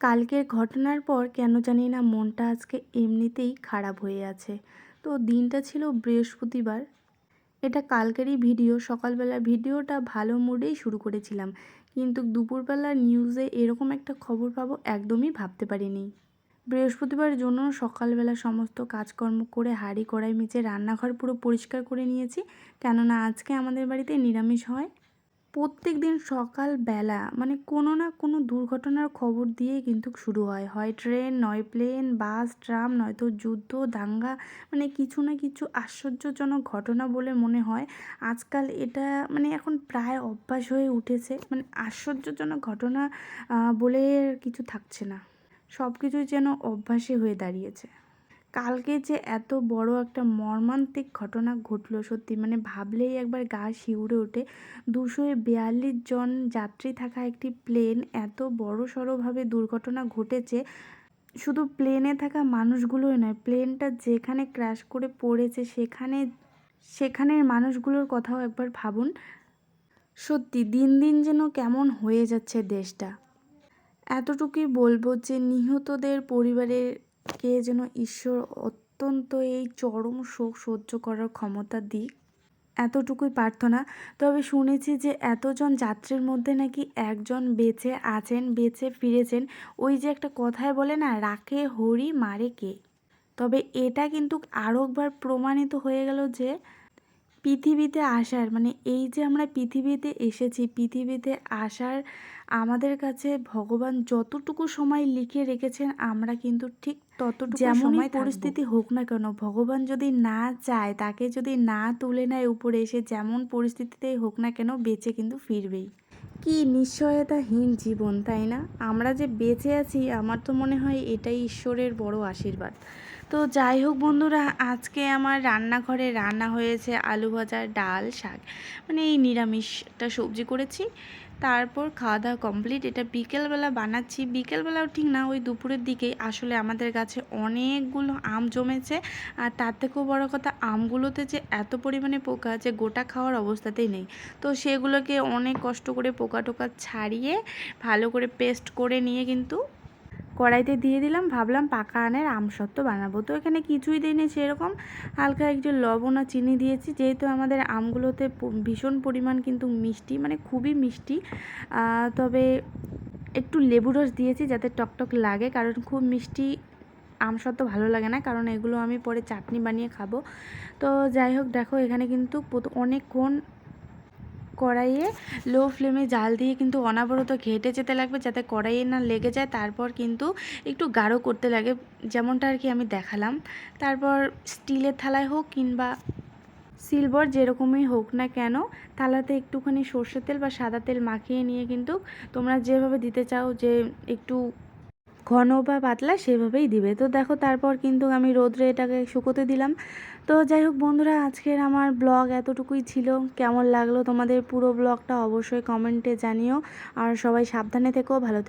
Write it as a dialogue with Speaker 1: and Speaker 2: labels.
Speaker 1: কালকের ঘটনার পর কেন জানি না মনটা আজকে এমনিতেই খারাপ হয়ে আছে। তো দিনটা ছিল বৃহস্পতিবার। এটা কালকেরই ভিডিও সকালবেলা ভিডিওটা ভালো মুডেই শুরু করেছিলাম। কিন্তু দুপুরবেলা নিউজে এরকম একটা খবর পাবো একদমই ভাবতে পারিনি। বৃহস্পতিবার জন্য সকালবেলা সমস্ত কাজকর্ম করে, হাঁড়ি কড়াই মেজে রান্নাঘর পুরো পরিষ্কার করে নিয়েছি। কেননা আজকে আমাদের বাড়িতে নিরামিষ হয়। প্রত্যেক দিন সকালবেলা মানে কোনো না কোনো দুর্ঘটনার খবর দিয়ে কিন্তু শুরু হয়। হয় ট্রেন, নয় প্লেন, বাস, ট্রাম, নয়তো যুদ্ধ, দাঙ্গা মানে কিছু না কিছু আশ্চর্যজনক ঘটনা বলে মনে হয়। আজকাল এটা মানে এখন প্রায় অভ্যাস হয়ে উঠেছে মানে আশ্চর্যজনক ঘটনা বলে কিছু থাকছে না। সব কিছুই যেন অভ্যাসে হয়ে দাঁড়িয়েছে। কালকে যে এত বড় একটা মর্মান্তিক ঘটনা ঘটলো, সত্যি মানে ভাবলেই একবার গা শিউরে ওঠে। দুশো বিয়াল্লিশ জন যাত্রী থাকা একটি প্লেন এত বড় সড়োভাবে দুর্ঘটনা ঘটেছে। শুধু প্লেনে থাকা মানুষগুলোই নয়, প্লেনটা যেখানে ক্র্যাশ করে পড়েছে সেখানে, সেখানের মানুষগুলোর কথাও একবার ভাবুন। সত্যি দিন দিন যেন কেমন হয়ে যাচ্ছে দেশটা। এতটুকুই বলব যে নিহতদের পরিবারের কে যেন ঈশ্বর অত্যন্ত এই চরম শোক সহ্য করার ক্ষমতা দিক। এতটুকুই প্রার্থনা। তবে শুনেছি যে এতজন যাত্রীর মধ্যে নাকি একজন বেঁচে আছেন, বেঁচে ফিরেছেন। ওই যে একটা কথায় বলে না, রাখে হরি, মারে কে? তবে এটা কিন্তু আরও একবার প্রমাণিত হয়ে গেল যে পৃথিবীতে আসার মানে এই যে আমরা পৃথিবীতে এসেছি পৃথিবীতে আসার আমাদের কাছে ভগবান যতটুকু সময় লিখে রেখেছেন আমরা কিন্তু ঠিক ততটুকু
Speaker 2: যেমনই
Speaker 1: সময় পরিস্থিতি হোক না কেন ভগবান যদি না চায় তাকে যদি না তুলে নেয় উপরে এসে যেমন পরিস্থিতিতেই হোক না কেন বেঁচে কিন্তু ফিরবেই। কি নিশ্চয়তাহীন জীবন তাই না? আমরা যে বেঁচে আছি আমার তো মনে হয় এটাই ঈশ্বরের বড় আশীর্বাদ। তো যাই হোক বন্ধুরা, আজকে আমার রান্নাঘরে রান্না হয়েছে আলু ভাজা, ডাল, শাক। মানে এই নিরামিষটা সবজি করেছি। তারপর খাওয়া দাওয়া কমপ্লিট এটা বিকেলবেলা বানাচ্ছি। বিকেলবেলাও ঠিক না, ওই দুপুরের দিকেই আসলে আমাদের গাছে অনেকগুলো আম জমেছে। আর তার থেকেও বড় কথা, আমগুলোতে যে এত পরিমাণে পোকা যে গোটা খাওয়ার অবস্থাতেই নেই। তো সেগুলোকে অনেক কষ্ট করে পোকা টোকা ছাড়িয়ে ভালো করে পেস্ট করে নিয়ে কিন্তু কড়াইতে দিয়ে দিলাম, ভাবলাম পাকা আনের আমসত্ত্ব বানাবো। তো এখানে কিছুই দিইনি সেরকম, হালকা একটু লবণ আর চিনি দিয়েছি। যেহেতু আমাদের আমগুলোতে ভীষণ পরিমাণ কিন্তু মিষ্টি মানে খুবই মিষ্টি তবে একটু লেবু রস দিয়েছি যাতে টকটক লাগে, কারণ খুব মিষ্টি আমসত্ত্ব ভালো লাগে না, কারণ এগুলো আমি পরে চাটনি বানিয়ে খাব। তো যাই হোক, দেখো এখানে কিন্তু অনেকক্ষণ কড়াইয়ে লো ফ্লেমে জাল দিয়ে কিন্তু অনাবরত ঘেটে যেতে লাগবে যাতে কড়াইয়ে না লেগে যায়। তারপর কিন্তু একটু গাঢ় করতে লাগে, যেমনটা আর কি আমি দেখালাম। তারপর স্টিলের থালায় হোক কিংবা সিলভার যেরকমই হোক না কেন, থালাতে একটুখানি সর্ষের তেল বা সাদা তেল মাখিয়ে নিয়ে কিন্তু তোমরা যেভাবে দিতে চাও যে একটু ঘন বা পাতলা সেভাবেই দিবে। তো দেখো, তারপর কিন্তু আমি রোদ্রে এটাকে শুকোতে দিলাম। তো যাই হোক বন্ধুরা, আজকের আমার ব্লগ এতটুকুই ছিল। কেমন লাগল তোমাদের পুরো ব্লগটা অবশ্যই কমেন্টে জানিও। আর সবাই সাবধানে থেকো, ভালো থেকো।